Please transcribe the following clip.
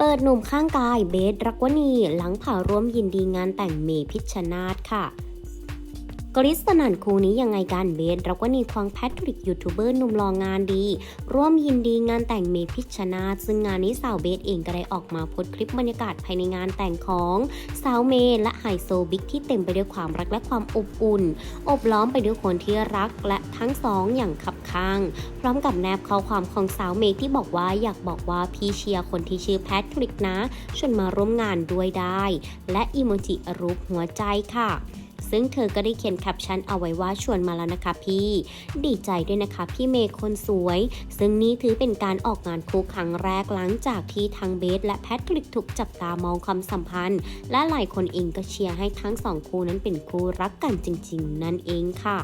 เปิดหนุ่มข้างกายเบสรักวณีหลังผ่าร่วมยินดีงานแต่งเมพิชชนาธค่ะ กริสสนันคู่นี้ยังไงกันเบสรักวณีควงแพทริกยูทูบเบอร์หนุ่มรองงานดี ร่วมยินดีงานแต่งเมพิชชนา ซึ่งงานนี้สาวเบสเองก็ได้ออกมาโพสต์คลิปบรรยากาศภายในงานแต่งของสาวเมและไฮโซบิ๊กที่เต็มไปด้วยความรักและความอบอุ่น อบล้อมไปด้วยคนที่รักและทั้งสองอย่างขับข้าง พร้อมกับแนบข้อความของสาวเมที่บอกว่าอยากบอกว่าพี่เชียร์คนที่ชื่อแพทริกนะชวนมาร่วมงานด้วยได้ และอีโมจิรูปหัวใจค่ะ ซึ่งเธอก็ได้เขียนแคปชั่นเอาไว้ว่าชวนมาแล้วนะคะพี่ ดีใจด้วยนะคะพี่เมย์คนสวย ซึ่งนี่ถือเป็นการออกงานคู่ครั้งแรกหลังจากที่ทั้งเบสและแพทริกถูกจับตามองความสัมพันธ์ และหลายคนเองก็เชียร์ให้ทั้งสองคู่นั้นเป็นคู่รักกันจริง ๆ นั่นเองค่ะ